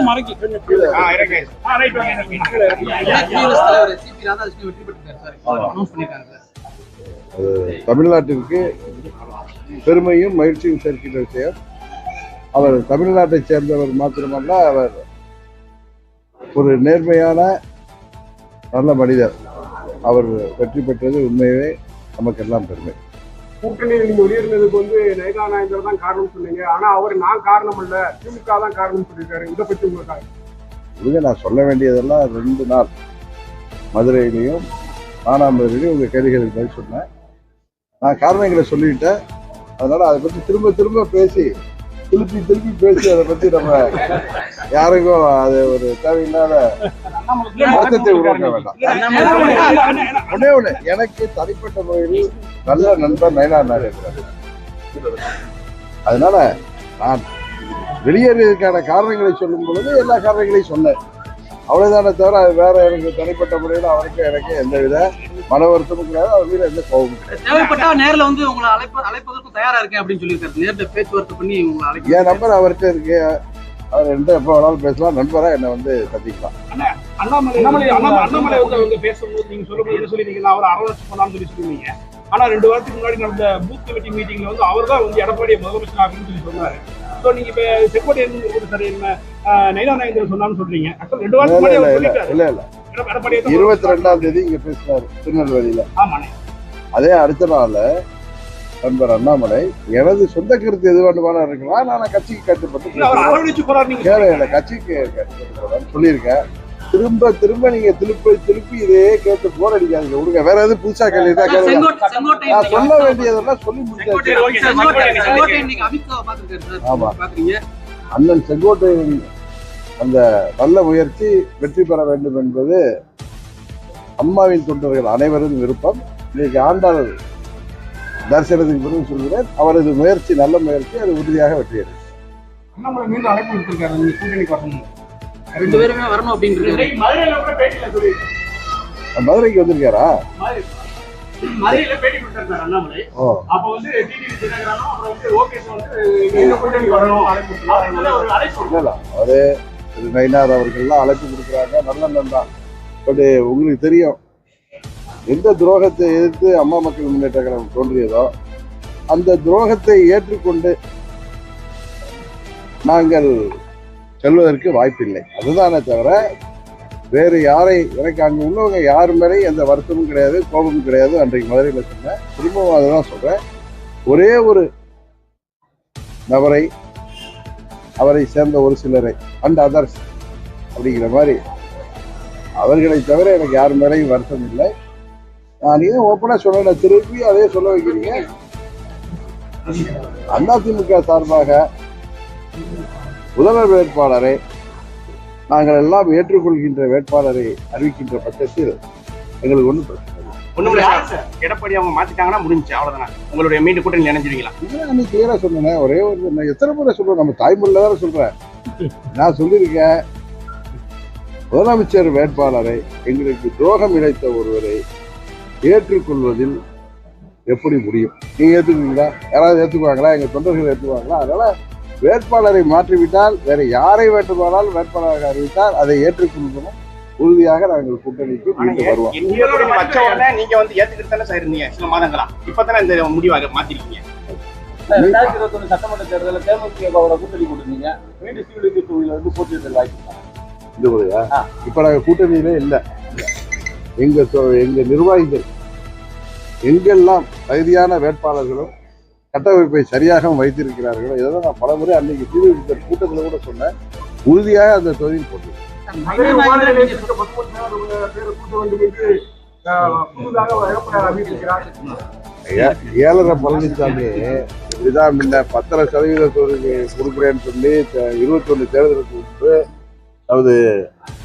மறைக்கி. தமிழ்நாட்டிற்கு பெருமையும் மகிழ்ச்சியும் சேர்க்கின்ற விஷயம். அவர் தமிழ்நாட்டைச் சேர்ந்தவர் மாத்திரமல்ல அவர் ஒரு நேர்மையான நல்ல மனிதர். அவர் வெற்றி பெற்றது உண்மையே நமக்கெல்லாம் பெருமை. கூட்டணியில் நீங்க வெளியேறினதுக்கு வந்து நயனா நாயந்தர் தான் காரணம் சொன்னீங்க. ஆனா அவர் நான் காரணம் இல்ல திமுக தான் காரணம் சொல்லியிருக்காரு. இதை பத்தி உங்களுக்கு இதுங்க நான் சொல்ல வேண்டியதெல்லாம் ரெண்டு நாள். மதுரையிலையும் மானாமதுரையிலையும் உங்கள் கேள்விகளுக்கு பதில் சொன்னேன். நான் காரணங்களை சொல்லிட்டேன். அதனால அதை பற்றி திரும்ப திரும்ப பேசி திருப்பி திருப்பி பேசி அதை பற்றி நம்ம யாருக்கும் அது ஒரு தேவையில்லாத அர்த்தத்தை உருவாக்க வேண்டாம். ஒன்னே ஒண்ணு எனக்கு தனிப்பட்ட முறையில் நல்ல நண்பர் நயனார் இருக்கிறார். அதனால நான் வெளியேறியதுக்கான காரணங்களை சொல்லும் பொழுது எல்லா காரணங்களையும் சொன்னேன். அவ்வளவுதானே தவிர அது வேற எனக்கு தனிப்பட்ட முறையில் அவருக்கு எனக்கு எந்தவித மன வருத்தமும் கிடையாது. அவர் மீது எந்த கோபமும் கிடையாது. தேவைப்பட்டா நேர்ல வந்து உங்களை அழைப்ப அழைப்பதற்கு தயாரா இருக்கேன் அப்படின்னு சொல்லியிருக்காரு. நேர்ல பேச்சுவார்த்தை பண்ணி உங்களை அழைக்க என் நம்பர் அவர்கிட்ட இருக்கு. அவர் என்கிட்ட எப்போ வேணாலும் பேசலாம். நண்பரா என்னை வந்து சந்திக்கலாம். அண்ணாமலை அண்ணாமலை அண்ணாமலை அண்ணாமலை வந்து பேசும்போது நீங்க சொல்லும்போது என்ன சொல்லிருக்கீங்க அவர் அரவணைச்சு பண்ணலாம்னு சொல்லி சொல்லுவீங்க. ஆனா ரெண்டு வாரத்துக்கு முன்னாடி நடந்த பூத் கமிட்டி மீட்டிங்ல வந்து அவர் தான் வந்து எடப்பாடியை முதலமைச்சர் ஆகணும்னு சொல்லி சொன்னாரு. ஸோ நீங்க இப்ப செக்கோட்டையன் சரி என்ன நைனா நாயந்திரன் சொன்னான்னு சொல்றீங்க. ஆக்சுவலா ரெண்டு சொல்லிட்டாரு. இல்ல இல்ல. இருபத்தி ரெண்டாம் தேதி இங்க பேசினாரு திருநெல்வேலியில. அதே அடுத்த நாள் நண்பர் அண்ணாமலை எனது சொந்த கருத்து எது வேண்டுமானா இருக்கலாம். நான் கட்சிக்கு கட்டுப்பட்டு கட்சிக்கு கட்டுப்பட்டு சொல்லியிருக்கேன். திரும்ப திரும்ப நீங்க திருப்பி திருப்பி இதே கேட்டு போர் அடிக்காதீங்க. விடுங்க. வேற எதுவும் புதுசா கேள்வி தான் கேளுங்க. சொல்ல வேண்டியதெல்லாம் சொல்லி முடிச்சாச்சு. ஆமா. சார் பாக்குறீங்க அண்ணன் செங்கோட்டையின் அந்த நல்ல முயற்சி வெற்றி பெற வேண்டும் என்பது அம்மாவின் தொண்டர்கள் அனைவரும் விருப்பம். இன்னைக்கு ஆண்டாள் தரிசனத்துக்கு பிறகு சொல்கிறேன். அவரது முயற்சி நல்ல முயற்சி அது உறுதியாக வெற்றியது அண்ணாமலை மீண்டும் அழைப்பு விடுத்திருக்காரு. கூட்டணிக்கு வரணும் ரெண்டு பேருமே வரணும் அப்படின்னு மதுரைக்கு வந்திருக்காரா? மதுரையில பேட்டி கொடுத்தாரு சார் அண்ணாமலை. ஓ. அப்ப வந்து டிடிவி தினகரனும் அப்புறம் வந்து ஓகேஸ் வந்து எங்க கூட்டணிக்கு வரணும் அப்படின்னு ஒரு அழைப்பு இல்ல அவரு திரு நயினார் அவர்கள்லாம் அழைப்பு கொடுக்குறாங்க. நல்ல தான். பட் உங்களுக்கு தெரியும் எந்த துரோகத்தை எதிர்த்து அம்மா மக்கள் முன்னேற்ற கழகம் தோன்றியதோ அந்த துரோகத்தை ஏற்றுக்கொண்டு நாங்கள் செல்வதற்கு வாய்ப்பில்லை. அதுதானே தவிர வேறு யாரை எனக்கு அங்கே உள்ளவங்க யார் மேலேயும் எந்த வருத்தமும் கிடையாது கோபமும் கிடையாது. அன்றைக்கு மதுரையில் சொன்னேன் திரும்பவும் அதை தான் சொல்கிறேன் ஒரே ஒரு நபரை அவரை சேர்ந்த ஒரு சிலரை அண்ட் அதர்ஸ் அப்படிங்கிற மாதிரி. அவர்களை தவிர எனக்கு யார் மேலேயும் வருத்தம் இல்லை. நான் ஏன் ஓப்பனாக சொல்ல திருப்பி அதே சொல்ல வைக்கிறீங்க. அதிமுக சார்பாக முதல்வர் வேட்பாளரை நாங்கள் எல்லாம் ஏற்றுக்கொள்கின்ற வேட்பாளரை அறிவிக்கின்ற பட்சத்தில் எங்களுக்கு ஒன்றும் பிரச்சனை சார். எடப்பாடி அவங்க மாத்திட்டாங்கன்னா முடிஞ்சு அவ்வளவுதான். உங்களுடைய மீண்டும் கூட்டணி நினைஞ்சிருவீங்களா இதுதான் அன்னைக்கு கிளியரா சொன்னேன் ஒரே ஒரு நான் எத்தனை முறை சொல்றேன் நம்ம தாய்மொழியில தானே சொல்றேன். நான் சொல்லியிருக்கேன் முதலமைச்சர் வேட்பாளரை எங்களுக்கு துரோகம் இழைத்த ஒருவரை ஏற்றுக்கொள்வதில் எப்படி முடியும்? நீங்க ஏத்துக்குவீங்களா? யாராவது ஏத்துக்குவாங்களா? எங்க தொண்டர்கள் ஏத்துக்குவாங்களா? அதனால வேட்பாளரை மாற்றிவிட்டால் வேற யாரை வேண்டுமானாலும் வேட்பாளராக அறிவித்தால் அதை ஏற்றுக்கொள்வதும் உறுதியாக நாங்கள் கூட்டணிக்கு மீண்டும் வருவோம். நீங்க வந்து ஏத்துக்கிட்டு தானே சார் இருந்தீங்க? சில மாதங்களா? இப்பதானே இந்த முடிவாக மாத்திருக்கீங்க? ரெண்டாயிரத்தி இருபத்தொன்னு சட்டமன்ற தேர்தலில் தேமுதிகவோட கூட்டணி கொடுத்தீங்க மீண்டும் சிவிலுக்கு தொகுதியில வந்து போட்டியிடல் வாய்ப்பு இந்த முறையா இப்ப நாங்க கூட்டணியிலே இல்ல. எங்க தொ- எங்க நிர்வாகிகள் எங்கெல்லாம் தகுதியான வேட்பாளர்களும் கட்டமைப்பை சரியாக வைத்திருக்கிறார்களோ இதெல்லாம் நான் பலமுறை அன்னைக்கு தீவிர கூட்டத்தில் கூட சொன்னேன். உறுதியாக அந்த தொகுதியில் போட்டி ஏழரை பழனிசாமி இப்படிதான் முன்ன பத்தரை சதவீத கொடுக்குறேன்னு சொல்லி இருபத்தி ஒண்ணு தேர்தலுக்கு முன்பு அதாவது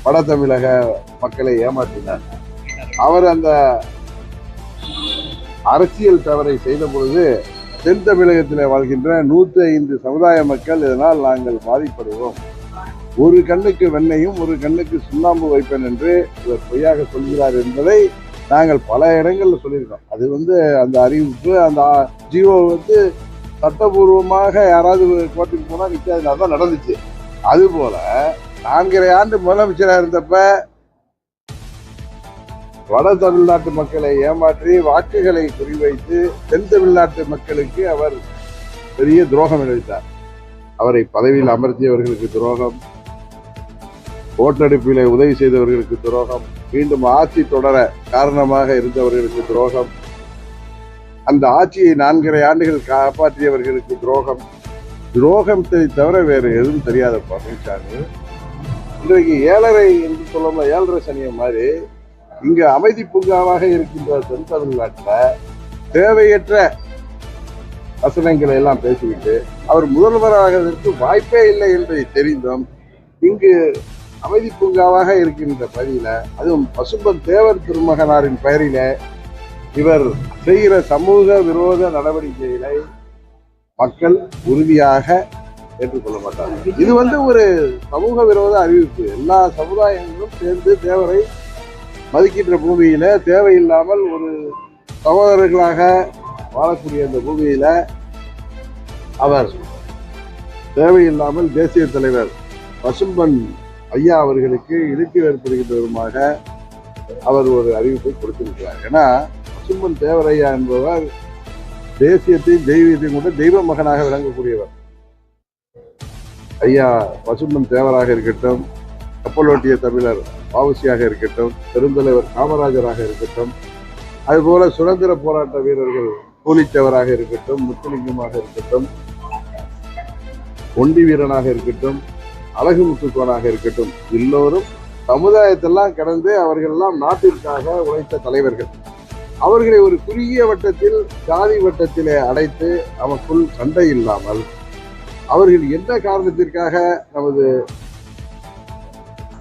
வட தமிழக மக்களை ஏமாற்றினார். அவர் அந்த அரசியல் தவறை செய்த பொழுது தென் தமிழகத்தில் வாழ்கின்ற நூற்றி ஐந்து சமுதாய மக்கள் இதனால் நாங்கள் பாதிப்படுவோம் ஒரு கண்ணுக்கு வெண்ணையும் ஒரு கண்ணுக்கு சுண்ணாம்பு வைப்பேன் என்று இவர் பொய்யாக சொல்கிறார் என்பதை நாங்கள் பல இடங்களில் சொல்லியிருக்கோம். அது வந்து அந்த அறிவிப்பு அந்த ஜியோ வந்து சட்டபூர்வமாக யாராவது கோர்ட்டுக்கு போனால் நிற்காது அதான் நடந்துச்சு. அதுபோல் நான்கரை ஆண்டு முதலமைச்சராக இருந்தப்ப வட தமிழ்நாட்டு மக்களை ஏமாற்றி வாக்குகளை குறிவைத்து தென் தமிழ்நாட்டு மக்களுக்கு அவர் பெரிய துரோகம் இழைத்தார் அவரை பதவியில் அமர்த்தியவர்களுக்கு துரோகம் ஓட்டெடுப்பில் உதவி செய்தவர்களுக்கு துரோகம் மீண்டும் ஆட்சி தொடர காரணமாக இருந்தவர்களுக்கு துரோகம் அந்த ஆட்சியை நான்கரை ஆண்டுகள் காப்பாற்றியவர்களுக்கு துரோகம். துரோகத்தை தவிர வேறு எதுவும் தெரியாத பழனிசாமி இன்றைக்கு ஏழரை என்று சொல்லலாம் ஏழரை சனியம் மாதிரி இங்கு அமைதி பூங்காவாக இருக்கின்ற தென் தமிழ்நாட்டில் தேவையற்ற வசனங்களை எல்லாம் பேசிவிட்டு அவர் முதல்வராவதற்கு வாய்ப்பே இல்லை என்பதை தெரிந்தும் இங்கு அமைதி பூங்காவாக இருக்கின்ற பதியில அதுவும் பசும்பன் தேவர் திருமகனாரின் பெயரில இவர் செய்கிற சமூக விரோத நடவடிக்கைகளை மக்கள் உறுதியாக ஏற்றுக்கொள்ள மாட்டார்கள் இது வந்து ஒரு சமூக விரோத அறிவிப்பு. எல்லா சமுதாயங்களும் சேர்ந்து தேவரை மதிக்கின்ற பூமியில தேவையில்லாமல் ஒரு சகோதரர்களாக வாழக்கூடிய இந்த பூமியில அவர் தேவையில்லாமல் தேசிய தலைவர் பசும்பன் ஐயா அவர்களுக்கு இழுக்கு ஏற்படுகின்ற விதமாக அவர் ஒரு அறிவிப்பை கொடுத்திருக்கிறார். ஏன்னா பசும்பன் தேவரையா என்பவர் தேசியத்தையும் தெய்வத்தையும் கொண்டு தெய்வ மகனாக விளங்கக்கூடியவர். ஐயா பசும்பன் தேவராக இருக்கட்டும் கப்பலோட்டிய தமிழர் வாவுசியாக இருக்கட்டும் பெருந்தலைவர் காமராஜராக இருக்கட்டும் அதுபோல சுதந்திர போராட்ட வீரர்கள் கூலித்தேவராக இருக்கட்டும் முத்துலிங்கமாக இருக்கட்டும் ஒண்டி வீரனாக இருக்கட்டும் அழகு முத்துக்கோனாக இருக்கட்டும் எல்லோரும் சமுதாயத்தெல்லாம் கடந்து அவர்கள் எல்லாம் நாட்டிற்காக உழைத்த தலைவர்கள். அவர்களை ஒரு குறுகிய வட்டத்தில் ஜாதி வட்டத்திலே அடைத்து நமக்குள் சண்டை இல்லாமல் அவர்கள் என்ன காரணத்திற்காக நமது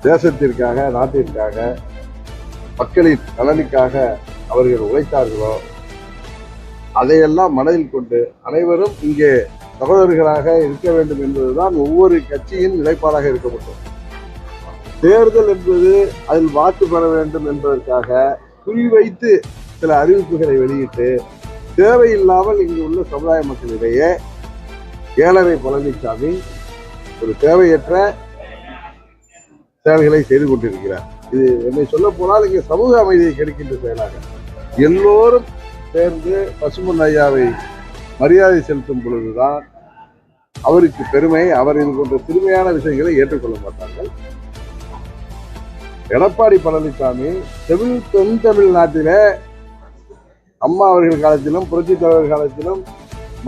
தேசத்திற்காக நாட்டிற்காக மக்களின் நலனுக்காக அவர்கள் உழைத்தார்களோ அதையெல்லாம் மனதில் கொண்டு அனைவரும் இங்கே சகோதரர்களாக இருக்க வேண்டும் என்பதுதான் ஒவ்வொரு கட்சியின் நிலைப்பாடாக இருக்க முடியும் தேர்தல் என்பது அதில் வாக்கு பெற வேண்டும் என்பதற்காக குறிவைத்து சில அறிவிப்புகளை வெளியிட்டு தேவையில்லாமல் இங்கு உள்ள சமுதாய மக்களிடையே ஏழரை பழனிசாமி ஒரு தேவையற்ற செயல்களை செய்து கொண்டிருக்கிறார். இது என்னை சொல்ல போனால் இங்கே சமூக அமைதியை கெடுக்கின்ற செயலாக. எல்லோரும் சேர்ந்து பசுமன் ஐயாவை மரியாதை செலுத்தும் பொழுதுதான் அவருக்கு பெருமை அவர் இது போன்ற திருமையான விஷயங்களை ஏற்றுக்கொள்ள மாட்டார்கள். எடப்பாடி பழனிசாமி தமிழ் தென் தமிழ்நாட்டிலே அம்மா அவர்கள் காலத்திலும் புரட்சி தலைவர் காலத்திலும்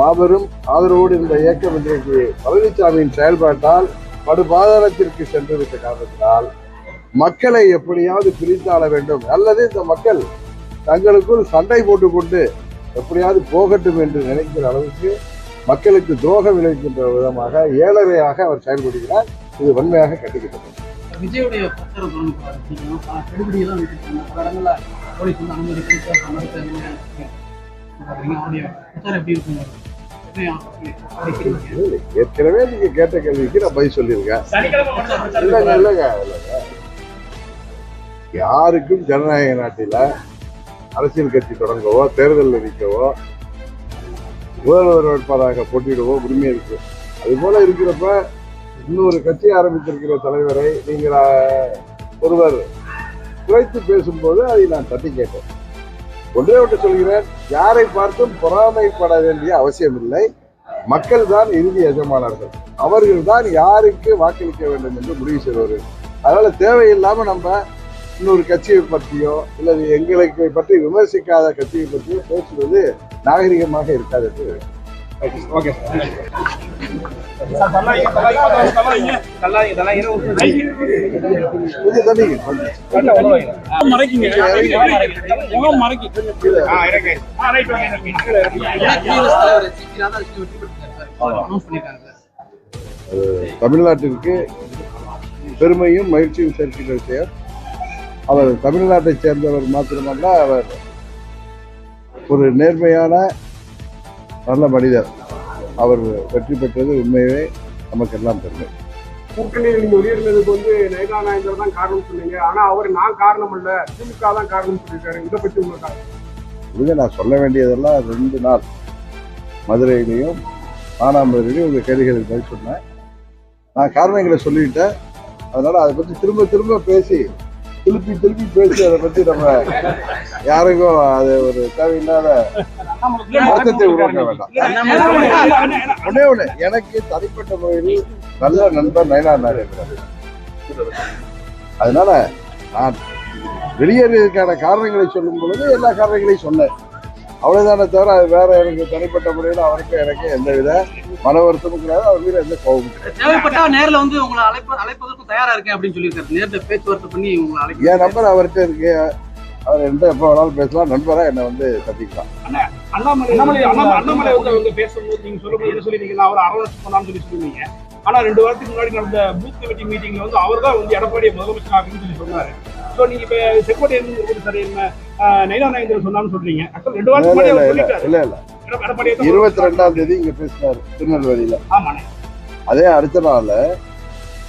மாபெரும் ஆதரவோடு இருந்த இயக்கம் இன்றைக்கு பழனிசாமியின் செயல்பாட்டால் படுபாதாரத்திற்கு சென்றுவிட்ட காரணத்தினால் மக்களை எப்படியாவது பிரித்தாள வேண்டும். அல்லது இந்த மக்கள் தங்களுக்குள் சண்டை போட்டுக்கொண்டு எப்படியாவது போகட்டும் என்று நினைக்கிற அளவுக்கு மக்களுக்கு துரோகம் விளைவிக்கின்ற விதமாக ஏழரையாக அவர் செயல்படுகிறார். இது வன்மையாக கட்டுக்கிட்டது விஜயுடைய பிரச்சாரம் ஏற்கனவே நீங்க கேட்ட கேள்விக்கு நான் பதில் சொல்லியிருக்கேன். இல்லைங்க இல்லைங்க இல்லைங்க. யாருக்கும் ஜனநாயக நாட்டில அரசியல் கட்சி தொடங்கவோ தேர்தலில் நிற்கவோ முதல்வர் வேட்பாளராக போட்டியிடவோ உரிமை இருக்கு. அது போல இருக்கிறப்ப இன்னொரு கட்சி ஆரம்பித்திருக்கிற தலைவரை நீங்கள் ஒருவர் குறைத்து பேசும்போது அதை நான் தட்டி கேட்டேன். ஒன்றே ஒன்று சொல்கிறேன் யாரை பார்த்தும் பொறாமைப்பட வேண்டிய அவசியம் இல்லை. மக்கள் தான் இறுதி எஜமானர்கள். அவர்கள் தான் யாருக்கு வாக்களிக்க வேண்டும் என்று முடிவு செய்வார்கள் அதனால தேவையில்லாம நம்ம இன்னொரு கட்சியை பற்றியோ இல்லது எங்களுக்கு பற்றி விமர்சிக்காத கட்சியை பற்றியோ பேசுவது நாகரிகமாக இருக்காது என்று ஓகே தமிழ்நாட்டிற்கு பெருமையும் மகிழ்ச்சியும் சேர்க்கின்ற விஷயம் அவர் தமிழ்நாட்டை சேர்ந்தவர் மாத்திரமல்ல அவர் ஒரு நேர்மையான நல்ல மனிதர். அவர் வெற்றி பெற்றது உண்மையே நமக்கெல்லாம் பெருமை. கூட்டணியில் நீங்க வெளியிடுறதுக்கு வந்து நயனா நாயந்தர் தான் காரணம் சொன்னீங்க. ஆனா அவர் நான் காரணம் இல்ல திமுக தான் காரணம் சொல்லியிருக்காரு. இதை பத்தி உங்களுக்கு இதுங்க நான் சொல்ல வேண்டியதெல்லாம் ரெண்டு நாள். மதுரையிலையும் மானாமதுரையிலையும் உங்கள் கேள்விகளுக்கு பதில் சொன்னேன். நான் காரணங்களை சொல்லிட்டேன் அதனால அதை பத்தி திரும்ப திரும்ப பேசி திருப்பி திருப்பி பேசி அதை பத்தி நம்ம யாருக்கும் அது ஒரு தேவையில்லாத மொத்தத்தை உருவாக்க வேண்டாம். ஒன்னே ஒண்ணு எனக்கு தனிப்பட்ட முறையில் நல்ல நண்பர் நயனார் இருக்கிறார். அதனால நான் வெளியேறியதுக்கான காரணங்களை சொல்லும் பொழுது எல்லா காரணங்களையும் சொன்னேன். அவ்வளவுதானே தவிர அது வேற எனக்கு தனிப்பட்ட முறையில் அவருக்கு எனக்கு எந்தவித மன வருத்தமும் கிடையாது. அவர் மீது எந்த கோபமும் கிடையாது. தேவைப்பட்டா நேர்ல வந்து உங்களை அழைப்ப அழைப்பதற்கும் தயாரா இருக்கேன் அப்படின்னு சொல்லியிருக்காரு. நேர்ல பேச்சுவார்த்தை பண்ணி உங்களை அழைக்க என் நம்பர் அவர்கிட்ட இருக்கு. அவர் என்கிட்ட எப்போ வேணாலும் பேசலாம். நண்பரா என்னை வந்து சந்திக்கலாம். அண்ணாமலை அண்ணாமலை அண்ணாமலை அண்ணாமலை வந்து அவங்க பேசும்போது நீங்க சொல்லும்போது என்ன சொல்லிருக்கீங்க அவரை அரவணைச்சு பண்ணலாம்னு சொல்லி சொல்லுவீங்க ஆனா ரெண்டு வாரத்துக்கு முன்னாடி நடந்த பூத் கமிட்டி மீட்டிங்ல வந்து அவர் தான் வந்து எடப்பாடியை முதலமைச்சர் ஆகுன்னு சொல்லி சொன்னாரு. சோ நீங்க இப்ப செக்ரட்டரி சார் என்ன நயினா நாயந்திரன் சொன்னான்னு சொல்றீங்க. Actually ரெண்டு சொல்லிட்டாரு. இல்ல இல்ல இருபத்தி ரெண்டாம் தேதி இங்க பேசினாரு திருநெல்வேலியில. ஆமாண்ணே அதே அடுத்த நாள்ல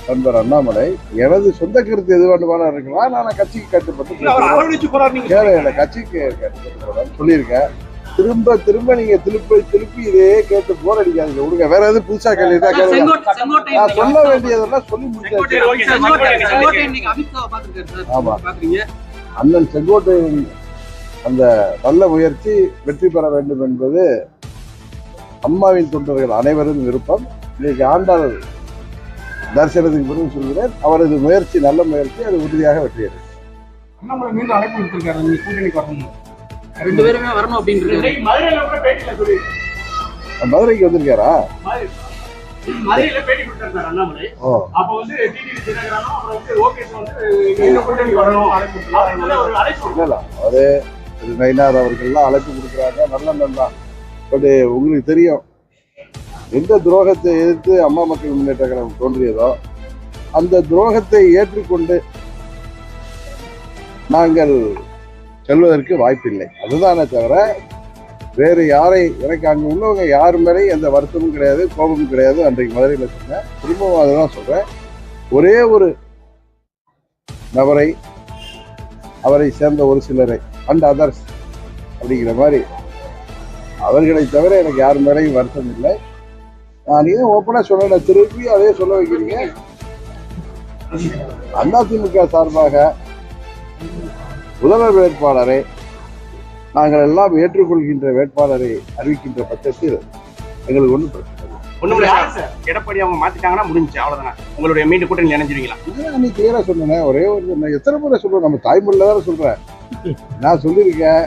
நண்பர் அண்ணாமலை எனது சொந்த கருத்து எது வேண்டுமானாலும் இருக்கலாம். நான் கட்சிக்கு கட்டுப்பட்டு கட்சிக்கு கட்டுப்பட்டு சொல்லியிருக்கேன். திரும்ப திரும்ப நீங்க திருப்பி திருப்பி இதே கேட்டு போர் அடிக்காதீங்க. விடுங்க. வேற எதுவும் புதுசா கேள்விதான் கேளுங்க. நான் சொல்ல வேண்டியதெல்லாம் சொல்லி முடிச்சாச்சு. ஆமா. அண்ணன் செங்கோட்டையின் அந்த நல்ல முயற்சி வெற்றி பெற வேண்டும் என்பது அம்மாவின் தொண்டர்கள் அனைவரும் விருப்பம். இன்னைக்கு ஆண்டாள் தரிசனத்துக்கு பிறகு சொல்கிறேன். அவரது முயற்சி நல்ல முயற்சி அது உறுதியாக வெற்றியது அண்ணாமலை மீண்டும் அழைப்பு விடுத்திருக்காரு. நீங்க கூட்டணிக்கு வரணும் ரெண்டு பேருமே வரணும் அப்படின்னு மதுரைக்கு வந்திருக்காரா? மதுரையில பேட்டி கொடுத்தாரு அண்ணாமலை. ஓ. அப்ப வந்து டிடிவி தினகரனும் அப்புறம் வந்து ஓகேஸ் வந்து மீண்டும் கூட்டணிக்கு வரணும் அவர் வந்து ஒரு அழைப்பு இல்ல இல்ல அவரு திரு நயினார் அவர்கள்லாம் அழைப்பு கொடுக்குறாங்க. நல்ல தான். பட் உங்களுக்கு தெரியும் எந்த துரோகத்தை எதிர்த்து அம்மா மக்கள் முன்னேற்ற கழகம் தோன்றியதோ அந்த துரோகத்தை ஏற்றுக்கொண்டு நாங்கள் செல்வதற்கு வாய்ப்பில்லை. அதுதானே தவிர வேறு யாரை எனக்கு அங்கே உள்ளவங்க யார் மேலேயும் எந்த வருத்தமும் கிடையாது கோபமும் கிடையாது. அன்றைக்கு மதுரையில் சொன்னேன் திரும்பவும் அதை தான் சொல்கிறேன் ஒரே ஒரு நபரை அவரை சேர்ந்த ஒரு சிலரை அண்ட் அதர்ஸ் அப்படிங்கிற மாதிரி அவர்களை தவிர எனக்கு யார் மேலேயும் வருத்தம் இல்லை. நான் ஏன் ஓப்பனாக சொல்லலை திருப்பி அதே சொல்ல வைக்கிறீங்க. அதிமுக சார்பாக முதல்வர் வேட்பாளரை நாங்கள் எல்லாம் ஏற்றுக்கொள்கின்ற வேட்பாளரை அறிவிக்கின்ற பட்சத்தில் எங்களுக்கு ஒன்றும் பிரச்சனை சார். எடப்பாடி அவங்க மாத்திட்டாங்கன்னா முடிஞ்சு அவ்வளவுதானே. உங்களுடைய மீண்டும் கூட்டணி இணைஞ்சிருவீங்களா? அன்னைக்கு கிளியரா சொன்னேன். ஒரே ஒரு நான் எத்தனை முறை சொல்றேன்? நம்ம தாய்மொழியில தானே சொல்றேன். நான் சொல்லியிருக்கேன்.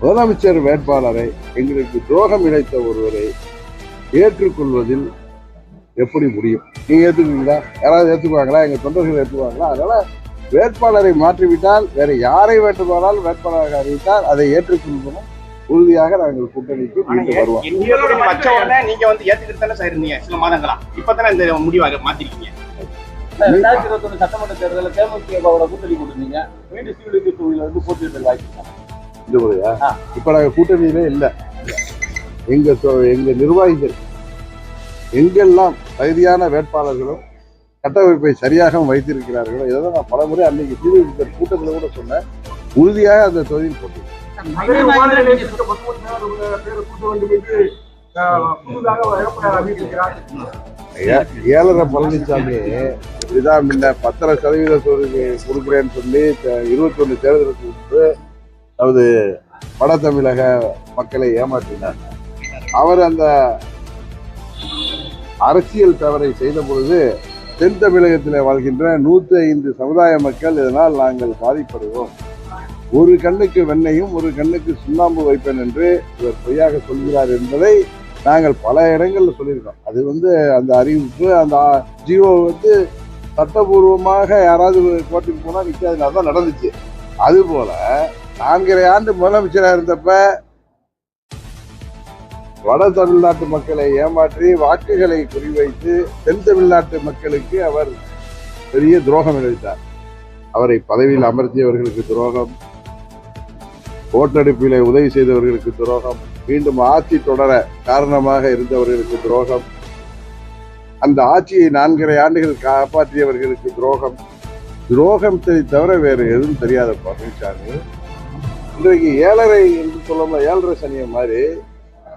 முதலமைச்சர் வேட்பாளரை எங்களுக்கு துரோகம் இழைத்த ஒருவரை ஏற்றுக்கொள்வதில் எப்படி முடியும்? நீங்க ஏத்துக்குவீங்களா? யாராவது ஏத்துக்குவாங்களா? எங்க தொண்டர்கள் ஏற்றுக்குவாங்களா அதனால வேட்பாளரை மாற்றிவிட்டால் வேற யாரை வேண்டுமானாலும் வேட்பாளராக அறிவித்தால் அதை ஏற்றுக்கொள்வதும் உறுதியாக நாங்கள் கூட்டணிக்கு மீண்டும் வருவோம். நீங்க வந்து ஏத்துக்கிட்டு தானே சார் இருந்தீங்க? சில மாதங்களா? இப்பதானே இந்த முடிவாக மாத்திருக்கீங்க. ரெண்டாயிரத்தி இருபத்தொன்னு சட்டமன்ற தேர்தலில் தேமுதிகவோட கூட்டணி கொடுத்தீங்க மீண்டும் சிவிலுக்கு தொகுதியில வந்து வாய்ப்பு முறையா. இப்ப நாங்க கூட்டணியிலே இல்ல. எங்க தொ- எங்க நிர்வாகிகள் எங்கெல்லாம் தகுதியான வேட்பாளர்களும் கட்டமைப்பை சரியாக வைத்திருக்கிறார்களோ இதை தான் நான் பலமுறை அன்னைக்கு தீவிர கூட்டத்தில் கூட சொன்னேன். உறுதியாக அந்த தொகுதியில் போட்டி மதுரை விமான நிலையத்திற்கு பத்தொன்பது பேர் கூட்ட வேண்டும் என்று ஆஹ், புதிதாக எடப்பாடி அறிவித்திருக்கிறார். ஏ- ஏழரை பழனிசாமி இதுதான் முன்ன பத்தரை சதவீத கொடுக்குறேன்னு சொல்லி இருபத்தி ஒன்று தேர்தலுக்கு முன்பு அதாவது வட தமிழக மக்களை ஏமாற்றினார். அவர் அந்த அரசியல் தவறை செய்த பொழுது தென் தமிழகத்தில் வாழ்கின்ற நூற்றி ஐந்து சமுதாய மக்கள் இதனால் நாங்கள் பாதிப்படுவோம் ஒரு கண்ணுக்கு வெண்ணையும் ஒரு கண்ணுக்கு சுண்ணாம்பு வைப்பேன் என்று இவர் பொய்யாக சொல்கிறார் என்பதை நாங்கள் பல இடங்களில் சொல்லியிருக்கோம். அது வந்து அந்த அறிவிப்பு அந்த ஜியோ வந்து சட்டபூர்வமாக யாராவது கோர்ட்டுக்கு போனால் நிக்காது தான் நடந்துச்சு. அதுபோல் நான்கரை ஆண்டு முதலமைச்சராக இருந்தப்ப வட தமிழ்நாட்டு மக்களை ஏமாற்றி வாக்குகளை குறிவைத்து தென் தமிழ்நாட்டு மக்களுக்கு அவர் பெரிய துரோகம் இழைத்தார் அவரை பதவியில் அமர்த்தியவர்களுக்கு துரோகம் ஓட்டெடுப்பிலே உதவி செய்தவர்களுக்கு துரோகம் மீண்டும் ஆட்சி தொடர காரணமாக இருந்தவர்களுக்கு துரோகம் அந்த ஆட்சியை நான்கரை ஆண்டுகள் காப்பாற்றியவர்களுக்கு துரோகம். துரோகத்தை தவிர வேறு எதுவும் தெரியாத பழனிசாமி இன்றைக்கு ஏழரை என்று சொல்ல ஏழரை சனிய மாதிரி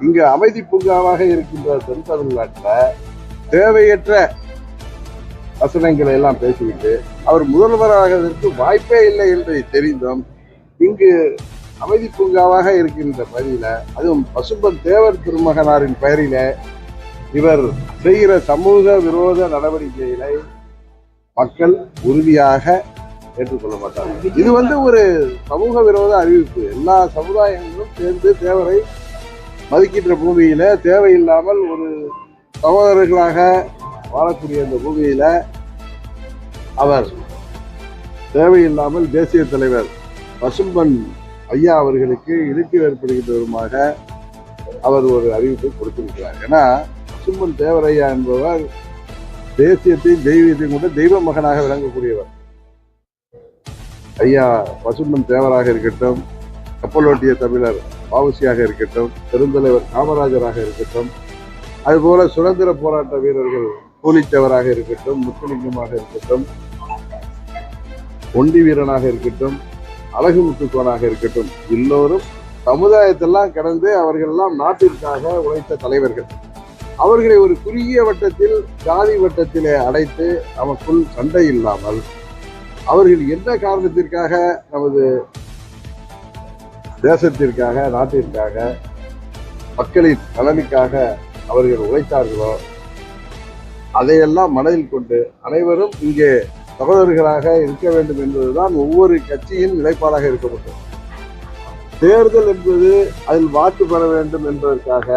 இங்கு அமைதி பூங்காவாக இருக்கின்ற தென் தமிழ்நாட்டில் தேவையற்ற வசனங்களை எல்லாம் பேசிவிட்டு அவர் முதல்வராகிறதற்கு வாய்ப்பே இல்லை என்று தெரிந்தும். இங்கு அமைதி பூங்காவாக இருக்கின்ற பகுதியில அதுவும் பசும்பன் தேவர் திருமகனாரின் பெயரில இவர் செய்கிற சமூக விரோத நடவடிக்கைகளை மக்கள் உறுதியாக ஏற்றுக்கொள்ள மாட்டார்கள் இது வந்து ஒரு சமூக விரோத அறிவிப்பு. எல்லா சமுதாயங்களும் சேர்ந்து தேவரை மதிக்கின்ற பூமியில தேவையில்லாமல் ஒரு சகோதரர்களாக வாழக்கூடிய இந்த பூமியில அவர் தேவையில்லாமல் தேசிய தலைவர் பசும்பன் ஐயா அவர்களுக்கு இழுக்கு ஏற்படுகின்ற விதமாக அவர் ஒரு அறிவிப்பை கொடுத்திருக்கிறார். ஏன்னா பசும்பன் தேவரையா என்பவர் தேசியத்தையும் தெய்வீகத்தையும் கொண்டு தெய்வ மகனாக விளங்கக்கூடியவர். ஐயா பசும்பன் தேவராக இருக்கட்டும் கப்பலோட்டிய தமிழர் பாவுசியாக இருக்கட்டும் பெருந்தலைவர் காமராஜராக இருக்கட்டும் அதுபோல சுதந்திர போராட்ட வீரர்கள் பூலித்தேவராக இருக்கட்டும் முத்துலிங்கமாக இருக்கட்டும் ஒண்டி வீரனாக இருக்கட்டும் அழகு முத்துக்கோனாக இருக்கட்டும் எல்லோரும் சமுதாயத்தெல்லாம் கடந்து அவர்கள் எல்லாம் நாட்டிற்காக உழைத்த தலைவர்கள். அவர்களை ஒரு குறுகிய வட்டத்தில் ஜாதி வட்டத்திலே அடைத்து நமக்குள் சண்டை இல்லாமல் அவர்கள் என்ன காரணத்திற்காக நமது தேசத்திற்காக நாட்டிற்காக மக்களின் நலனுக்காக அவர்கள் உழைத்தார்களோ அதையெல்லாம் மனதில் கொண்டு அனைவரும் இங்கே சகோதரர்களாக இருக்க வேண்டும் என்பதுதான் ஒவ்வொரு கட்சியின் நிலைப்பாடாக இருக்க முடியும் தேர்தல் என்பது அதில் வாக்கு பெற வேண்டும் என்பதற்காக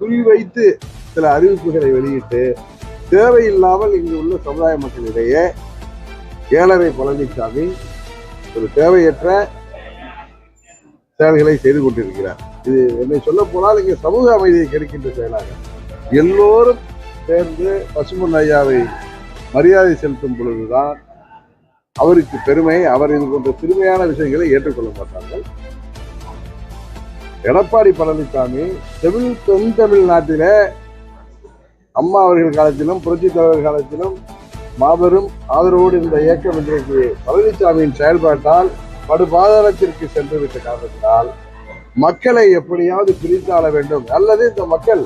குறிவைத்து சில அறிவிப்புகளை வெளியிட்டு தேவையில்லாமல் இங்கு உள்ள சமுதாய மக்களிடையே ஏழரை பழனிசாமி ஒரு தேவையற்ற செயல்களை செய்து கொண்டிருக்கிறார். இது என்னை சொல்ல போனால் இங்கே சமூக அமைதியை கிடைக்கின்ற செயலாக. எல்லோரும் சேர்ந்து பசுமன் ஐயாவை மரியாதை செலுத்தும் பொழுதுதான் அவருக்கு பெருமை அவர் இது போன்ற திருமையான விஷயங்களை ஏற்றுக்கொள்ள மாட்டார்கள். எடப்பாடி பழனிசாமி தமிழ் தென் தமிழ்நாட்டிலே அம்மா அவர்கள் காலத்திலும் புரட்சி தலைவர் காலத்திலும் மாபெரும் ஆதரவோடு இந்த இயக்கம் இன்றைக்கு பழனிசாமியின் செயல்பாட்டால் படுபாதாளத்திற்கு சென்று விட்ட காரணத்தினால் மக்களை எப்படியாவது பிரித்தாள வேண்டும் அல்லது இந்த மக்கள்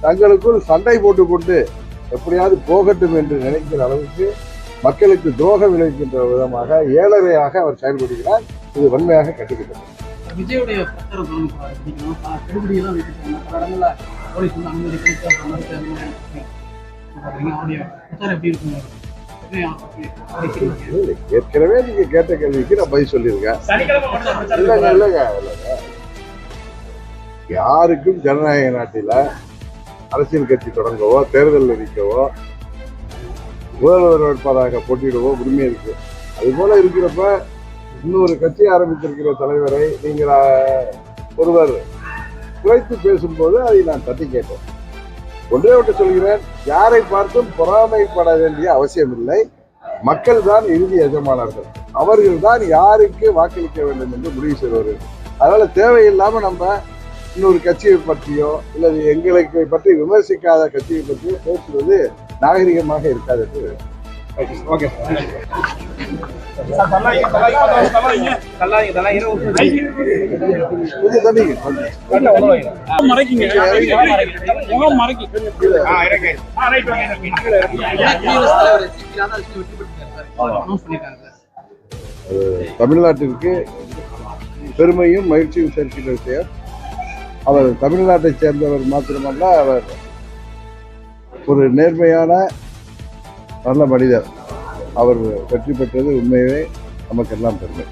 தங்களுக்குள் சண்டை போட்டுக்கொண்டு எப்படியாவது போகட்டும் என்று நினைக்கிற அளவுக்கு மக்களுக்கு துரோகம் விளைவிக்கின்ற விதமாக ஏழரையாக அவர் செயல்படுகிறார் இது வன்மையாக கட்டுக்கிட்டது விஜயுடைய போலீஸ் வந்து அனுமதி ஏற்கனவே நீங்க கேட்ட கேள்விக்கு நான் பதில் சொல்லியிருக்கேன் இல்லைங்க இல்லைங்க இல்லைங்க யாருக்கும் ஜனநாயக நாட்டில அரசியல் கட்சி தொடங்கவோ தேர்தலில் நிற்கவோ முதல்வர் வேட்பாளராக போட்டியிடவோ உரிமை இருக்கு. அது போல இருக்கிறப்ப இன்னொரு கட்சி ஆரம்பித்திருக்கிற தலைவரை நீங்கள் ஒருவர் குறைத்து பேசும்போது அதை நான் தட்டி கேட்டேன். ஒன்றே ஒன்று சொல்கிறேன் யாரை பார்த்தும் பொறாமைப்பட வேண்டிய அவசியம் இல்லை. மக்கள் தான் இறுதி எஜமானர்கள். அவர்கள் தான் யாருக்கு வாக்களிக்க வேண்டும் என்று முடிவு செய்வார்கள் அதனால தேவையில்லாம நம்ம இன்னொரு கட்சியை பற்றியோ இல்லது எங்களுக்கு பற்றி விமர்சிக்காத கட்சியை பற்றியோ பேசுவது நாகரிகமாக இருக்காது என்று ஓகே தமிழ்நாட்டிற்கு பெருமையும் மகிழ்ச்சியும் சேர்க்கின்ற விஷயம். அவர் தமிழ்நாட்டை சேர்ந்தவர் மாத்திரமல்ல அவர் ஒரு நேர்மையான நல்ல மனிதர். அவர் வெற்றி பெற்றது உண்மையே நமக்கெல்லாம் பெருமை.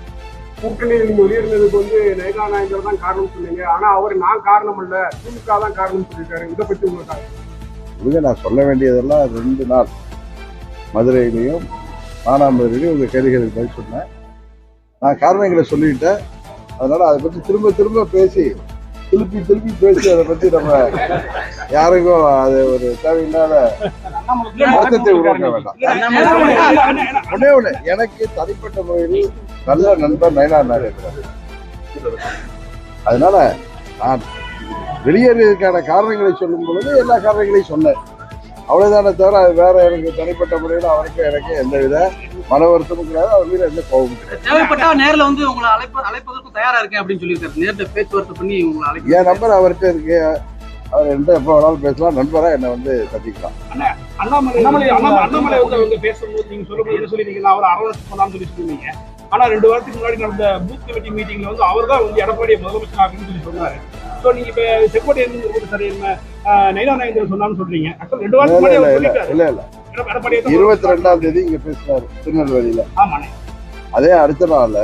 கூட்டணியில் நீங்க வெளியிருந்ததுக்கு வந்து நேகா நாயந்தர் தான் காரணம் சொன்னீங்க. ஆனா அவர் நான் காரணம் இல்ல திமுக தான் காரணம் சொல்லியிருக்காரு. இதை பத்தி உங்களுக்கு இதுவே நான் சொல்ல வேண்டியதெல்லாம் ரெண்டு நாள். மதுரையிலையும் மானாமதுரையிலையும் உங்கள் கேள்விகளுக்கு பதில் சொன்னேன். நான் காரணங்களை சொல்லிட்டேன். அதனால அதை பற்றி திரும்ப திரும்ப பேசி திருப்பி திருப்பி பேசி அதை பற்றி நம்ம யாருக்கும் அது ஒரு தேவையில்லாத வருத்தத்தை உருவாக்க வேண்டாம். ஒண்ணே ஒண்ணு எனக்கு தனிப்பட்ட முறையில் நல்ல நண்பர் நயனார் இருக்கிறார். அதனால நான் வெளியேறியதற்கான காரணங்களை சொல்லும் பொழுது எல்லா காரணங்களையும் சொன்னேன். அவ்வளவுதானே தவிர அது வேற எனக்கு தனிப்பட்ட முறையில் அவருக்கு எனக்கு எந்தவித மன வருத்தமும் கிடையாது. அவர் மீது எந்த கோபமும் கிடையாது. தேவைப்பட்டா நேர்ல வந்து உங்களை அழைப்ப அழைப்பதற்கும் தயாரா இருக்கேன் அப்படின்னு சொல்லியிருக்காரு. நேர்ல பேச்சுவார்த்தை பண்ணி உங்களை என் நம்பர் அவர்கிட்ட இருக்கு. அவர் என்கிட்ட எப்போ வேணாலும் பேசலாம். நண்பரா என்னை வந்து சந்திக்கலாம். அண்ணாமலை அண்ணாமலை அண்ணாமலை அண்ணாமலை வந்து அவங்க பேசும்போது நீங்க சொல்லும்போது என்ன சொல்லிருக்கீங்க அவர் அரவணைச்சு போலாம்னு சொல்லி சொல்லுவீங்க ஆனா ரெண்டு வாரத்துக்கு முன்னாடி நடந்த பூத் கமிட்டி மீட்டிங்ல வந்து அவர் தான் வந்து எடப்பாடியை முதலமைச்சர் ஆகணும்னு சொல்லி சொன்னாரு. சோ நீங்க இப்ப செங்கோட்டையன் சரி என்ன நைனா நாயந்திரன் சொன்னான்னு சொல்றீங்க. ஆக்சுவலா ரெண்டு வாரத்துக்கு முன்னாடி இல்ல இல்ல இருபத்தி ரெண்டாம் தேதி இங்க பேசினாரு திருநெல்வேலியில. ஆமாண்ணே. அதே அடுத்த நாள்ல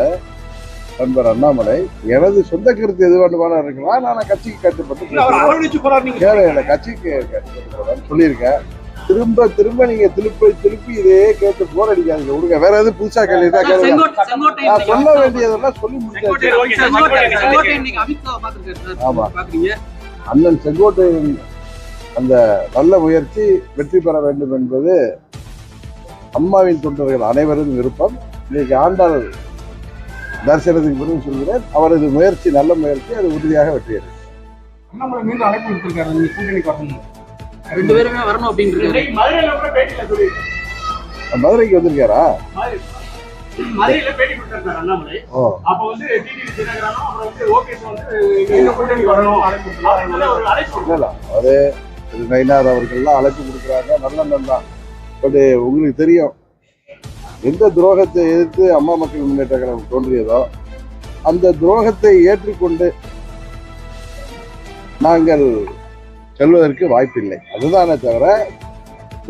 நண்பர் அண்ணாமலை எனது சொந்த கருத்து எது வேண்டுமானாலும் இருக்கலாம். நான் கட்சிக்கு கட்டுப்பட்டு இல்ல, அவர் பேசுறேன். அரவணைச்சு போறாரு நீங்க. கேளு இல்ல கட்சிக்கு கட்டுப்பட்டு சொல்லியிருக்கேன். திரும்ப திரும்ப நீங்க திருப்பி திருப்பி இதே கேட்டு போர் அடிக்காதீங்க. விடுங்க வேற எதுவும் புதுசா கேள்வி கேளுங்க. செங்கோட்டை நான் சொல்ல வேண்டியதெல்லாம் சொல்லி முடிச்சாச்சு. ஆமா. அண்ணன் செங்கோட்டையின் அந்த நல்ல முயற்சி வெற்றி பெற வேண்டும் என்பது அம்மாவின் தொண்டர்கள் அனைவரும் விருப்பம். இன்னைக்கு ஆண்டாள் தரிசனத்துக்கு பிறகு சொல்கிறேன். அவரது முயற்சி நல்ல முயற்சி அது உறுதியாக வெற்றி அடையும். அண்ணாமலை மீண்டும் அழைப்பு விடுத்திருக்காரு. நீங்க கூட்டணிக்கு வரணும் ரெண்டு பேருமே வரணும் அப்படின்னு மதுரைக்கு வந்திருக்காரா? மதுரையில பேட்டி கொடுத்தாரு அண்ணாமலை. ஓ. அப்ப வந்து டிடிவி தினகரனும் அப்புறம் வந்து ஓபிஎஸ் வந்து எங்க கூட்டணிக்கு வரணும் அதனால ஒரு அழைப்பு இல்ல இல்ல. அவரு திரு நயினார் அவர்கள்லாம் அழைப்பு கொடுக்குறாங்க. நல்ல தான். பட் உங்களுக்கு தெரியும் எந்த துரோகத்தை எதிர்த்து அம்மா மக்கள் முன்னேற்ற கழகம் தோன்றியதோ அந்த துரோகத்தை ஏற்றுக்கொண்டு நாங்கள் செல்வதற்கு வாய்ப்பில்லை. அதுதானே தவிர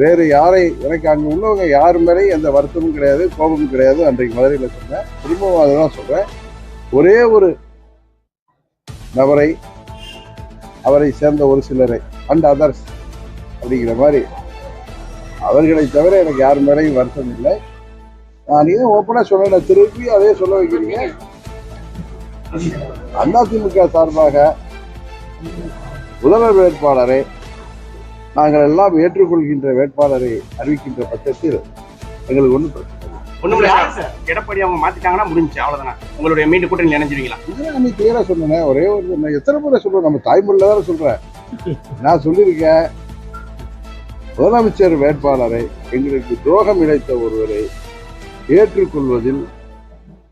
வேறு யாரை எனக்கு அங்கே உள்ளவங்க யார் மேலேயும் எந்த வருத்தமும் கிடையாது கோபமும் கிடையாது. அன்றைக்கு மதுரையில் சொன்னேன் திரும்பவும் அதை தான் சொல்கிறேன் ஒரே ஒரு நபரை அவரை சேர்ந்த ஒரு சிலரை அண்ட் அதர்ஸ் அப்படிங்கிற மாதிரி அவர்களை தவிர எனக்கு யார் மேலேயும் வருத்தம் இல்லை. நான் ஏன் ஓப்பனாக சொன்னேன் திருப்பி அதே சொல்ல வைக்கிறீங்க. அதிமுக சார்பாக முதல்வர் வேட்பாளரை நாங்கள் எல்லாம் ஏற்றுக்கொள்கின்ற வேட்பாளரை அறிவிக்கின்ற பட்சத்தில் எங்களுக்கு ஒன்றும் பிரச்சனை சார். எடப்பாடி அவங்க மாத்திட்டாங்கன்னா முடிஞ்சு அவ்வளவுதானே? உங்களுடைய மீண்டும் கூட்டணி இணைஞ்சிருவீங்களா? இதுதான் அன்னைக்கு கிளியரா சொன்னேன். ஒரே ஒரு நான் எத்தனை முறை சொல்றேன்? நம்ம தாய்மொழியில தானே சொல்றேன். நான் சொல்லியிருக்கேன். முதலமைச்சர் வேட்பாளரை எங்களுக்கு துரோகம் இழைத்த ஒருவரை ஏற்றுக்கொள்வதில்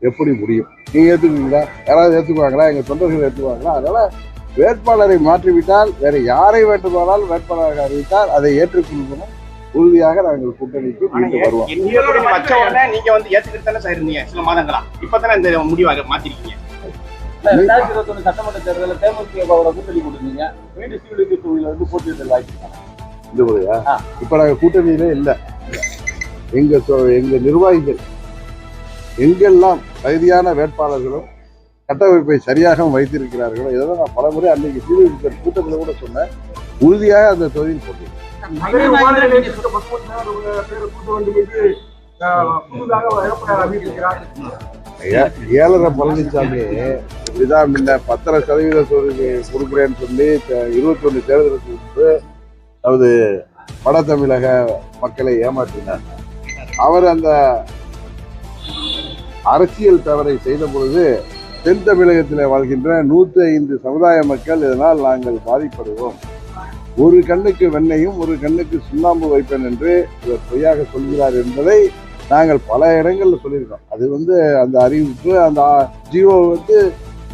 எப்படி முடியும்? நீங்க ஏத்துக்குவீங்களா? யாராவது ஏத்துக்குவாங்களா? எங்க தொண்டர்கள் ஏற்றுக்குவாங்களா அதனால வேட்பாளரை மாற்றிவிட்டால் வேற யாரை வேண்டுமானாலும் வேட்பாளராக அறிவித்தால் அதை ஏற்றுக்கொள்வதும் உறுதியாக நாங்கள் கூட்டணிக்கு மீண்டும் வருவோம். நீங்க வந்து ஏத்துக்கிட்டு தானே சார் இருந்தீங்க? சில மாதங்களா? இப்பதானே இந்த முடிவாக மாத்திருக்கீங்க. ரெண்டாயிரத்தி இருபத்தி சட்டமன்ற தேர்தலில் தேமுதிகவோட கூட்டணி கொடுத்தீங்க சிவிலுக்கு தொகுதியில வந்து போட்டியிட வாய்ப்பு? இந்த முறையா. இப்ப நாங்க கூட்டணியிலே இல்ல. எங்க சொ- எங்க நிர்வாகிகள் எங்கெல்லாம் தகுதியான வேட்பாளர்களும் கட்டமைப்பை சரியாக வைத்திருக்கிறார்களோ இதெல்லாம் நான் பலமுறை அன்னைக்கு சீர்திருத்த கூட்டத்தில் கூட சொன்னேன். உறுதியாக அந்த தொகுதியில் போட்டேன் ஏழரை பழனிசாமி இப்படிதான் முன்ன பத்தரை சதவீத கொடுக்குறேன்னு சொல்லி இருபத்தி ஒன்று தேர்தலுக்கு முன்பு அதாவது வட தமிழக மக்களை ஏமாற்றினார். அவர் அந்த அரசியல் தவறை செய்த பொழுது தென் தமிழகத்தில் வாழ்கின்ற நூற்றி ஐந்து சமுதாய மக்கள் இதனால் நாங்கள் பாதிப்படுவோம் ஒரு கண்ணுக்கு வெண்ணையும் ஒரு கண்ணுக்கு சுண்ணாம்பு வைப்பேன் என்று இவர் பொய்யாக சொல்கிறார் என்பதை நாங்கள் பல இடங்களில் சொல்லியிருக்கோம். அது வந்து அந்த அறிவிப்பு அந்த ஜியோ வந்து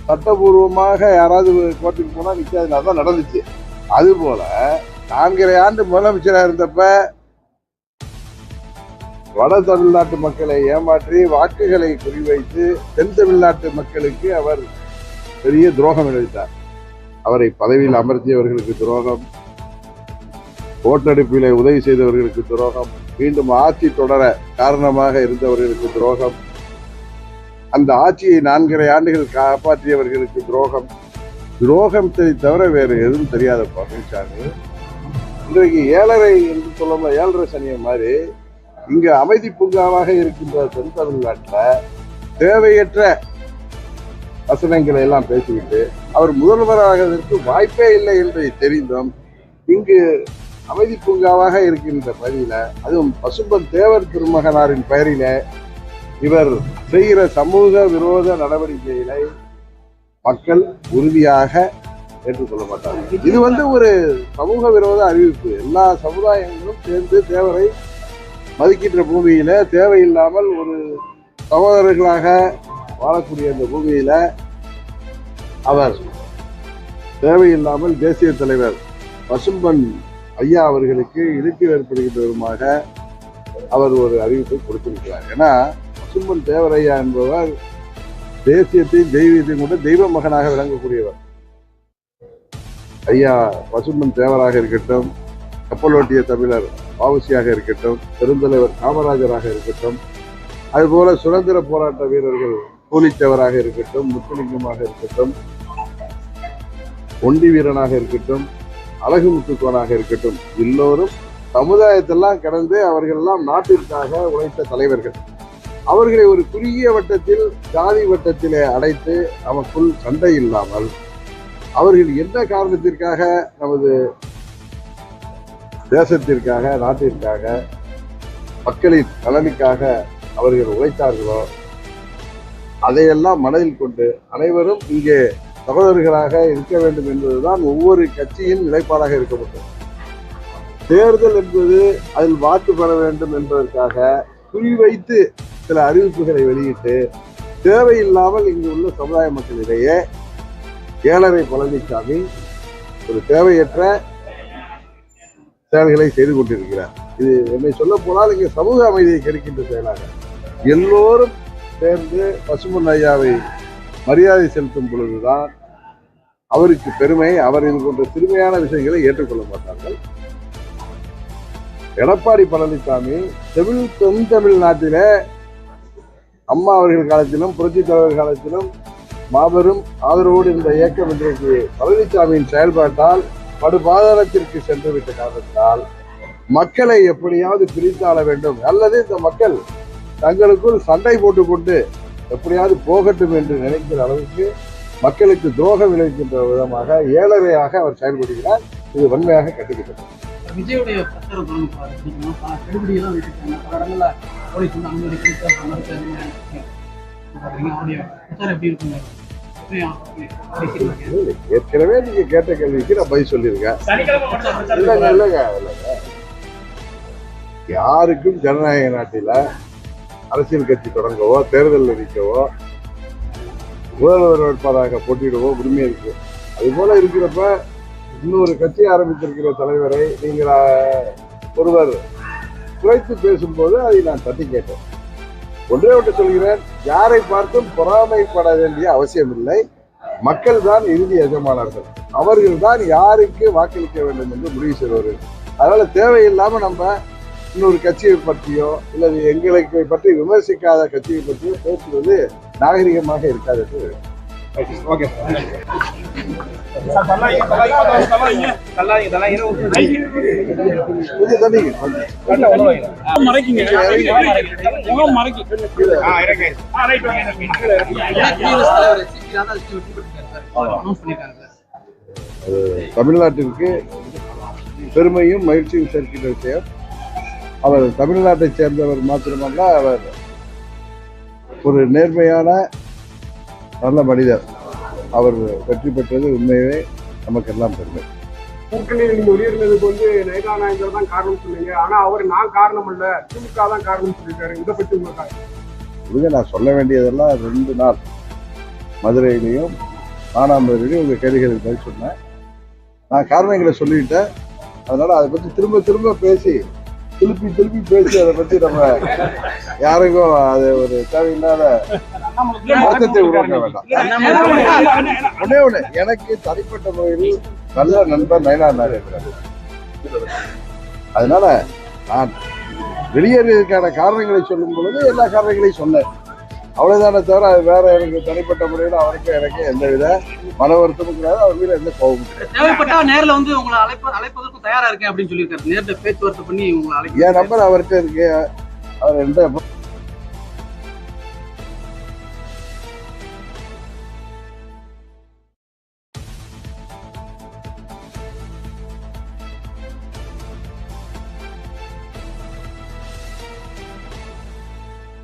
சட்டபூர்வமாக யாராவது கோர்ட்டுக்கு போனால் நிக்காது தான் நடந்துச்சு. அதுபோல் நான்கரை ஆண்டு முதலமைச்சராக இருந்தப்ப வட தமிழ்நாட்டு மக்களை ஏமாற்றி வாக்குகளை குறிவைத்து தென் தமிழ்நாட்டு மக்களுக்கு அவர் பெரிய துரோகம் இழைத்தார் அவரை பதவியில் அமர்த்தியவர்களுக்கு துரோகம் ஓட்டெடுப்பிலே உதவி செய்தவர்களுக்கு துரோகம் மீண்டும் ஆட்சி தொடர காரணமாக இருந்தவர்களுக்கு துரோகம் அந்த ஆட்சியை நான்கரை ஆண்டுகள் காப்பாற்றியவர்களுக்கு துரோகம். துரோகத்தை தவிர வேறு எதுவும் தெரியாத பழனிசாமி இன்றைக்கு ஏழரை என்று சொல்ல ஏழரை சனியை மாதிரி இங்கு அமைதி பூங்காவாக இருக்கின்ற தென் தமிழ்நாட்டில் தேவையற்ற வசனங்களை எல்லாம் பேசிவிட்டு அவர் முதல்வராகிறதற்கு வாய்ப்பே இல்லை என்பதை தெரிந்தும். இங்கு அமைதி பூங்காவாக இருக்கின்ற பகுதியில் அதுவும் பசும்பன் தேவர் திருமகனாரின் பெயரில இவர் செய்கிற சமூக விரோத நடவடிக்கைகளை மக்கள் உறுதியாக ஏற்றுக்கொள்ள மாட்டார்கள் இது வந்து ஒரு சமூக விரோத அறிவிப்பு. எல்லா சமுதாயங்களும் சேர்ந்து தேவரை மதிக்கின்ற பூமியில தேவையில்லாமல் ஒரு சகோதரர்களாக வாழக்கூடிய இந்த பூமியில அவர் தேவையில்லாமல் தேசிய தலைவர் பசும்பன் ஐயா அவர்களுக்கு இழுக்கு ஏற்படுகின்ற விதமாக அவர் ஒரு அறிவிப்பை கொடுத்திருக்கிறார். ஏன்னா பசும்பன் தேவரையா என்பவர் தேசியத்தையும் தெய்வீகத்தையும் கொண்டு தெய்வ மகனாக விளங்கக்கூடியவர். ஐயா பசும்பன் தேவராக இருக்கட்டும் கப்பலோட்டிய தமிழர் வாவுசியாக இருக்கட்டும் பெருந்தலைவர் காமராஜராக இருக்கட்டும் அதுபோல சுதந்திர போராட்ட வீரர்கள் கூலித்தேவராக இருக்கட்டும் முத்துலிங்கமாக இருக்கட்டும் ஒண்டி வீரனாக இருக்கட்டும் அழகு முத்துக்கோனாக இருக்கட்டும் எல்லோரும் சமுதாயத்தெல்லாம் கடந்து அவர்கள் எல்லாம் நாட்டிற்காக உழைத்த தலைவர்கள். அவர்களை ஒரு குறுகிய வட்டத்தில் ஜாதி வட்டத்திலே அடைத்து நமக்குள் சண்டை இல்லாமல் அவர்கள் என்ன காரணத்திற்காக நமது தேசத்திற்காக நாட்டிற்காக மக்களின் நலனுக்காக அவர்கள் உழைத்தார்களோ அதையெல்லாம் மனதில் கொண்டு அனைவரும் இங்கே சகோதரர்களாக இருக்க வேண்டும் என்பதுதான் ஒவ்வொரு கட்சியின் நிலைப்பாடாக இருக்கப்பட்டது தேர்தல் என்பது அதில் வாக்கு பெற வேண்டும் என்பதற்காக குறிவைத்து சில அறிவிப்புகளை வெளியிட்டு தேவையில்லாமல் இங்கு உள்ள சமுதாய மக்களிடையே ஏழரை பழனிசாமி ஒரு தேவையற்ற செயல்களை செய்து கொண்டிருக்கிறார். இது என்னை சொல்ல போனால் இங்கே சமூக அமைதியை கிடைக்கின்ற செயலாக. எல்லோரும் சேர்ந்து பசுமன் ஐயாவை மரியாதை செலுத்தும் பொழுதுதான் அவருக்கு பெருமை அவர் இது போன்ற திருமையான விஷயங்களை ஏற்றுக்கொள்ள மாட்டார்கள். எடப்பாடி பழனிசாமி தமிழ் தென் தமிழ்நாட்டிலே அம்மா அவர்கள் காலத்திலும் புரட்சி தலைவர் காலத்திலும் மாபெரும் ஆதரவோடு இந்த இயக்கம் இன்றைக்கு பழனிசாமியின் செயல்பாட்டால் படுபாதாரத்திற்கு சென்று விட்ட காரணத்தால் மக்களை எப்படியாவது பிரித்தாள வேண்டும். அல்லது இந்த மக்கள் தங்களுக்குள் சண்டை போட்டுக்கொண்டு எப்படியாவது போகட்டும் என்று நினைக்கிற அளவுக்கு மக்களுக்கு துரோகம் விளைவிக்கின்ற விதமாக ஏழரையாக அவர் செயல்படுகிறார். இது வன்மையாக கட்டுக்கிட்டது விஜயுடைய பிரச்சாரம் ஏற்கனவே நீங்க கேட்ட கேள்விக்கு நான் பதில் சொல்லியிருக்கேன் இல்லைங்க இல்லைங்க இல்லைங்க யாருக்கும் ஜனநாயக நாட்டில அரசியல் கட்சி தொடங்கவோ தேர்தலில் நிற்கவோ முதல்வர் வேட்பாளராக போட்டியிடவோ உரிமை இருக்கு. அது போல இருக்கிறப்ப இன்னொரு கட்சி ஆரம்பித்திருக்கிற தலைவரை நீங்கள் ஒருவர் குறைத்து பேசும்போது அதை நான் தட்டி கேட்டேன். ஒன்றே ஒன்று சொல்கிறேன் யாரை பார்த்தும் பொறாமைப்பட வேண்டிய அவசியம் இல்லை. மக்கள் தான் இறுதி எஜமானர்கள். அவர்கள் தான் யாருக்கு வாக்களிக்க வேண்டும் என்று முடிவு செய்வார்கள் அதனால தேவையில்லாம நம்ம இன்னொரு கட்சியை பற்றியோ இல்லது எங்களுக்கு பற்றி விமர்சிக்காத கட்சியை பற்றியோ பேசுவது நாகரிகமாக இருக்காது என்று ஓகே தமிழ்நாட்டிற்கு பெருமையும் மகிழ்ச்சியும் சேர்க்கின்ற விஷயம். அவர் தமிழ்நாட்டை சேர்ந்தவர் மாத்திரமல்ல அவர் ஒரு நேர்மையான நல்ல மனிதர் அவர் வெற்றி பெற்றது உண்மையே நமக்கெல்லாம் பெருமை. கூட்டணியில் நீங்க வெளியேறினதுக்கு வந்து நயனா நாயந்தர் தான் காரணம் சொன்னீங்க. ஆனா அவர் நான் காரணம் இல்ல திமுக தான் காரணம் சொல்லியிருக்காரு இதை பத்தி உங்களுக்கு இதுங்க நான் சொல்ல வேண்டியதெல்லாம் ரெண்டு நாள். மதுரையிலையும் மானாமதுரையிலையும் உங்கள் கேள்விகளுக்கு பதில் சொன்னேன். நான் காரணங்களை சொல்லிட்டேன். அதனால அதை பற்றி திரும்ப திரும்ப பேசி திருப்பி திருப்பி பேசி அதை பற்றி நம்ம யாருக்கும் அது ஒரு தேவையில்லாத வருத்தத்தை உருவாக்க வேண்டாம். ஒண்ணே ஒண்ணு எனக்கு தனிப்பட்ட முறையில் நல்ல நண்பர் நயனார் இருக்கிறார். அதனால நான் வெளியேறியதற்கான காரணங்களை சொல்லும் பொழுது எல்லா காரணங்களையும் சொன்னேன். அவ்வளவுதானே தவிர அது வேற எனக்கு தனிப்பட்ட முறையில் அவருக்கு எனக்கு எந்தவித மன வருத்தமும் கிடையாது. அவர் மீது எந்த கோபமும் கிடையாது. தேவைப்பட்டா நேர்ல வந்து உங்களை அழைப்ப அழைப்பதற்கும் தயாரா இருக்கேன் அப்படின்னு சொல்லியிருக்காரு. நேர்ல பேச்சுவார்த்தை பண்ணி உங்களை என் நம்பர் அவர்கிட்ட இருக்கு. அவர் எந்த